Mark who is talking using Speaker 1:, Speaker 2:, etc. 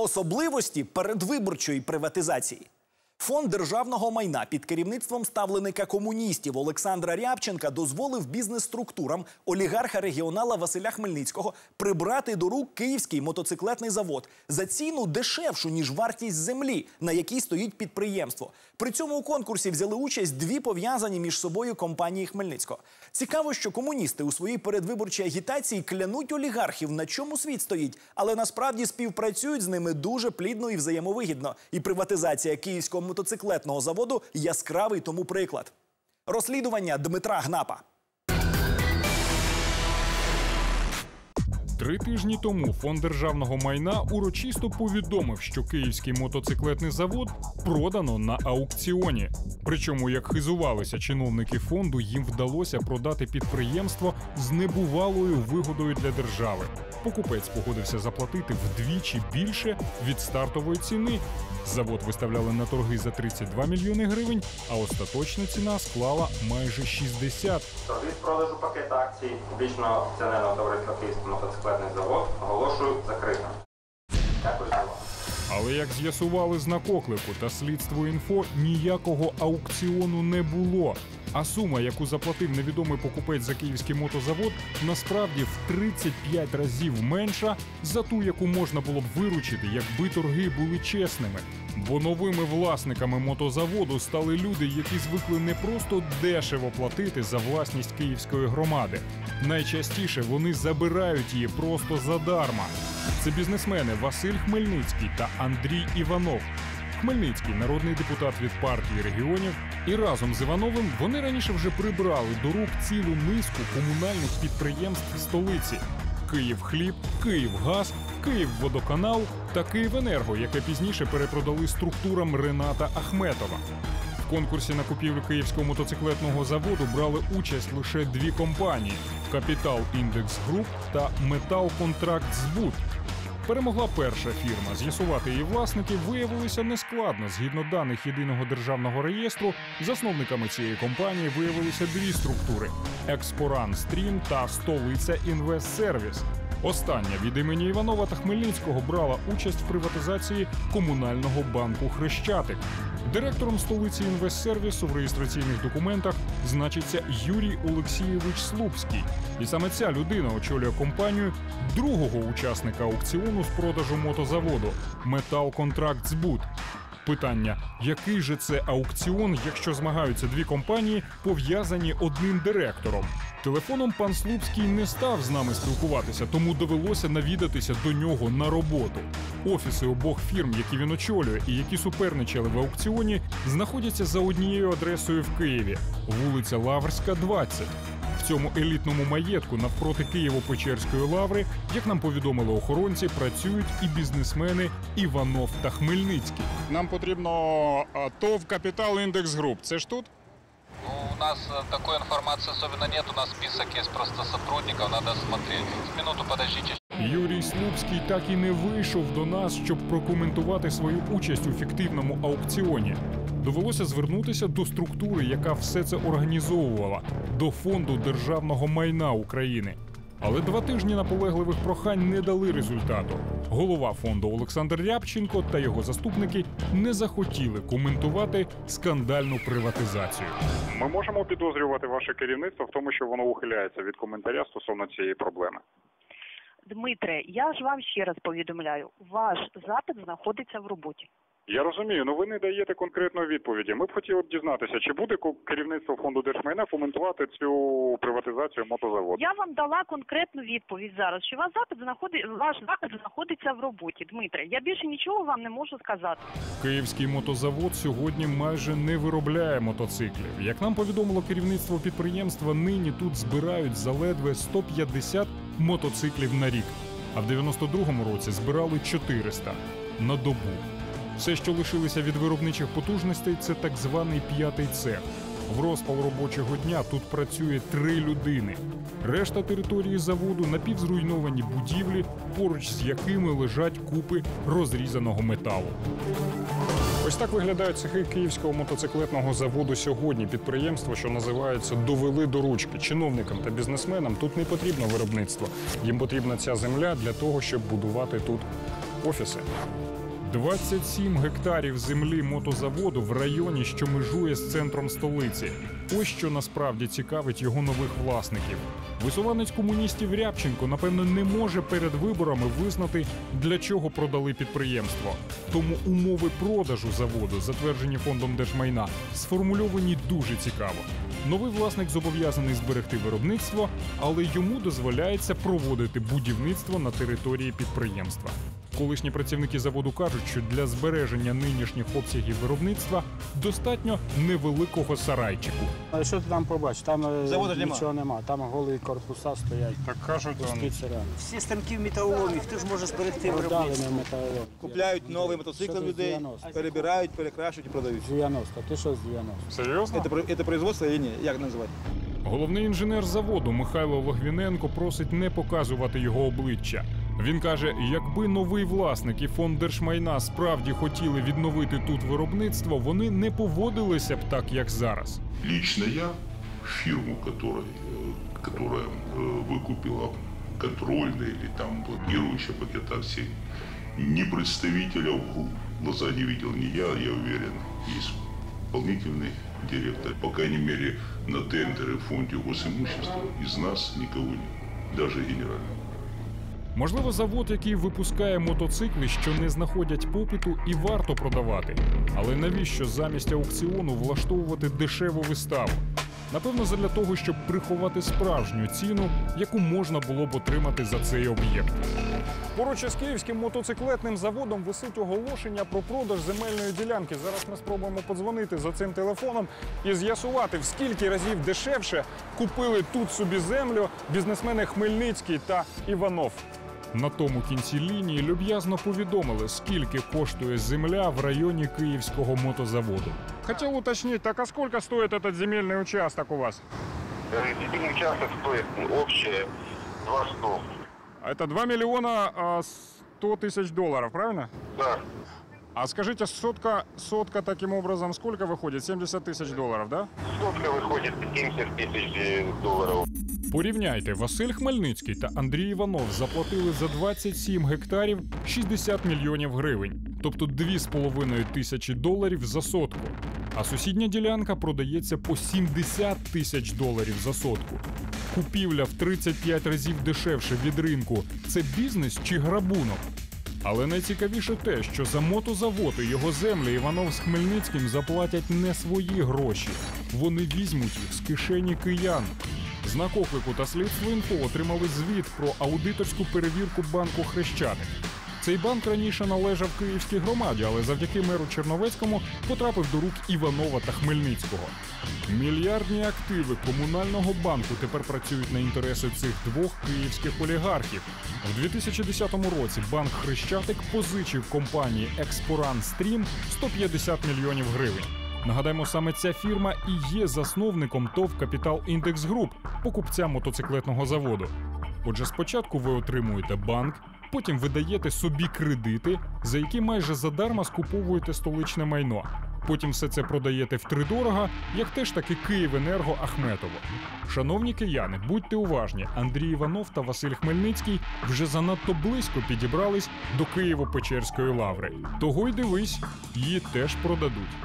Speaker 1: Особливості передвиборчої приватизації. Фонд державного майна під керівництвом ставленика комуністів Олександра Рябченка дозволив бізнес-структурам олігарха регіонала Василя Хмельницького прибрати до рук київський мотоциклетний завод за ціну дешевшу ніж вартість землі, на якій стоїть підприємство. При цьому у конкурсі взяли участь дві пов'язані між собою компанії Хмельницького. Цікаво, що комуністи у своїй передвиборчій агітації клянуть олігархів, на чому світ стоїть, але насправді співпрацюють з ними дуже плідно і взаємовигідно. І приватизація київського мотоциклетного заводу яскравий тому приклад. Розслідування Дмитра Гнапа.
Speaker 2: Три тижні тому фонд державного майна урочисто повідомив, що київський мотоциклетний завод продано на аукціоні. Причому, як хизувалися чиновники фонду, їм вдалося продати підприємство з небувалою вигодою для держави. Покупець погодився заплатити вдвічі більше від стартової ціни. Завод виставляли на торги за 32 мільйони гривень, а остаточна ціна склала майже 60.
Speaker 3: Від продажу пакета акцій публічного акціонерного товариства Київський мотоциклетний завод оголошую закритим. Дякую за увагу.
Speaker 2: Але як з'ясували з накоклику та слідство інфо, ніякого аукціону не було. А сума, яку заплатив невідомий покупець за київський мотозавод, насправді в 35 разів менша за ту, яку можна було б виручити, якби торги були чесними. Бо новими власниками мотозаводу стали люди, які звикли не просто дешево платити за власність київської громади. Найчастіше вони забирають її просто задарма. Це бізнесмени Василь Хмельницький та Андрій Іванов. Хмельницький народний депутат від партії регіонів, і разом з Івановим вони раніше вже прибрали до рук цілу низку комунальних підприємств столиці: Київхліб, Київгаз, Київводоканал та Київенерго, яке пізніше перепродали структурам Рената Ахметова. В конкурсі на купівлю київського мотоциклетного заводу брали участь лише дві компанії: Капітал Індекс Груп та Метал Контракт Збут. Перемогла перша фірма. З'ясувати її власників виявилося нескладно. Згідно даних єдиного державного реєстру, засновниками цієї компанії виявилися дві структури: Експоран Стрім та Столиця Інвестсервіс. Остання від імені Іванова та Хмельницького брала участь в приватизації комунального банку Хрещатик. Директором столиці інвестсервісу в реєстраційних документах значиться Юрій Олексійович Слупський. І саме ця людина очолює компанію другого учасника аукціону з продажу мотозаводу Метал Контракт Збут. Питання: який же це аукціон, якщо змагаються дві компанії, пов'язані одним директором? Телефоном пан Слупський не став з нами спілкуватися, тому довелося навідатися до нього на роботу. Офіси обох фірм, які він очолює і які суперничали в аукціоні, знаходяться за однією адресою в Києві, вулиця Лаврська, 20. В цьому елітному маєтку навпроти Києво-Печерської лаври, як нам повідомили охоронці, працюють і бізнесмени Іванов та Хмельницький. Нам потрібно ТОВ Капітал Індекс Груп. Це ж тут?
Speaker 4: Ну, у нас э, такой информации особенно нет, у нас список есть просто сотрудников, надо смотреть. Минуту подождите.
Speaker 2: Юрій Слупський так і не вийшов до нас, щоб прокоментувати свою участь у фіктивному аукціоні. Довелося звернутися до структури, яка все це організовувала, до фонду державного майна України. Але два тижні наполегливих прохань не дали результату. Голова фонду Олександр Рябченко та його заступники не захотіли коментувати скандальну приватизацію.
Speaker 5: Ми можемо підозрювати ваше керівництво в тому, що воно ухиляється від коментаря стосовно цієї проблеми.
Speaker 6: Дмитре, я ж вам ще раз повідомляю, ваш запит знаходиться в роботі.
Speaker 5: Я розумію, але ви не даєте конкретної відповіді. Ми б хотіли б дізнатися, чи буде ко- керівництво фонду держмайна коментувати цю приватизацію мотозаводу.
Speaker 6: Я вам дала конкретну відповідь зараз, що ваш запит знаходить ваш запит знаходиться в роботі. Дмитре, я більше нічого вам не можу сказати.
Speaker 2: Київський мотозавод сьогодні майже не виробляє мотоциклів. Як нам повідомило керівництво підприємства, нині тут збирають заледве 150 мотоциклів на рік. А в 92-му році збирали 400 на добу. Все, що лишилося від виробничих потужностей, це так званий п'ятий цех. В розпал робочого дня тут працює три людини. Решта території заводу напівзруйновані будівлі, поруч з якими лежать купи розрізаного металу. Ось так виглядають цехи київського мотоциклетного заводу сьогодні. Підприємство, що називається довели до ручки. Чиновникам та бізнесменам тут не потрібно виробництво. Їм потрібна ця земля для того, щоб будувати тут офіси. 27 гектарів землі мотозаводу в районі, що межує з центром столиці. Ось що насправді цікавить його нових власників. Висуванець комуністів Рябченко, напевно, не може перед виборами визнати, для чого продали підприємство. Тому умови продажу заводу, затверджені фондом держмайна, сформульовані дуже цікаво. Новий власник зобов'язаний зберегти виробництво, але йому дозволяється проводити будівництво на території підприємства. Колишні працівники заводу кажуть, що для збереження нинішніх обсягів виробництва достатньо невеликого сарайчику.
Speaker 7: А що ти там побачиш? Там е,
Speaker 8: Заводу ж нема.
Speaker 7: нічого нема. Там голі корпуса стоять.
Speaker 2: Так кажуть,
Speaker 7: Пусті царя.
Speaker 8: Всі станки в металоломі, хто ж може зберегти
Speaker 7: Продали
Speaker 8: виробництво?
Speaker 7: металолом.
Speaker 8: Купляють нові мотоцикли
Speaker 7: Що ти
Speaker 8: людей,
Speaker 7: 90?
Speaker 8: перебирають, перекрашують і продають.
Speaker 7: З 90. Ти що з 90?
Speaker 2: Серйозно?
Speaker 8: Це, про- це производство чи ні? Як називати?
Speaker 2: Головний інженер заводу Михайло Логвіненко просить не показувати його обличчя. Він каже: якби новий власник і фонд держмайна справді хотіли відновити тут виробництво, вони не поводилися б так, як зараз.
Speaker 9: Лично я фирму, которая, э, которая э, выкупила контрольные или там блокирующие пакет акций, ни представителя в глаза не видел ни я, я уверен, исполнительный директор. По крайней мере, на тендеры в фонде госимущества из нас никого нет, даже генерального.
Speaker 2: Можливо, завод, який випускає мотоцикли, що не знаходять попиту, і варто продавати. Але навіщо замість аукціону влаштовувати дешеву виставу? Напевно, задля того, щоб приховати справжню ціну, яку можна було б отримати за цей об'єкт. Поруч із київським мотоциклетним заводом висить оголошення про продаж земельної ділянки. Зараз ми спробуємо подзвонити за цим телефоном і з'ясувати, в скільки разів дешевше купили тут собі землю бізнесмени Хмельницький та Іванов. На тому кінці лінії люб'язно повідомили, скільки коштує земля в районі київського мотозаводу. Хотів уточнити, так а скільки стоїть цей земельний участок у вас?
Speaker 10: Земельный участок стоит общее 200.
Speaker 2: А Это 2 миллиона а, 100 тысяч долларов, правильно?
Speaker 10: Да.
Speaker 2: А скажите, сотка, сотка таким образом сколько выходит? 70 тысяч долларов, да?
Speaker 10: Сотка выходит 70 тысяч э, долларов.
Speaker 2: Порівняйте, Василь Хмельницький та Андрій Іванов заплатили за 27 гектарів 60 мільйонів гривень, тобто 2,5 тисячі доларів за сотку. А сусідня ділянка продається по 70 тисяч доларів за сотку. Купівля в 35 разів дешевше від ринку це бізнес чи грабунок? Але найцікавіше те, що за мотозавод і його землі Іванов з Хмельницьким заплатять не свої гроші. Вони візьмуть їх з кишені киян. Знак оклику та слідство інфо отримали звіт про аудиторську перевірку банку Хрещатик. Цей банк раніше належав київській громаді, але завдяки меру Черновецькому потрапив до рук Іванова та Хмельницького. Мільярдні активи комунального банку тепер працюють на інтереси цих двох київських олігархів. У 2010 році банк Хрещатик позичив компанії Експоран Стрім 150 мільйонів гривень. Нагадаємо, саме ця фірма і є засновником ТОВ Капітал Індекс Груп, покупця мотоциклетного заводу. Отже, спочатку ви отримуєте банк, потім видаєте собі кредити, за які майже задарма скуповуєте столичне майно. Потім все це продаєте втридорога, як теж таки Київенерго Ахметово. Шановні кияни, будьте уважні, Андрій Іванов та Василь Хмельницький вже занадто близько підібрались до Києво-Печерської лаври. Того й дивись, її теж продадуть.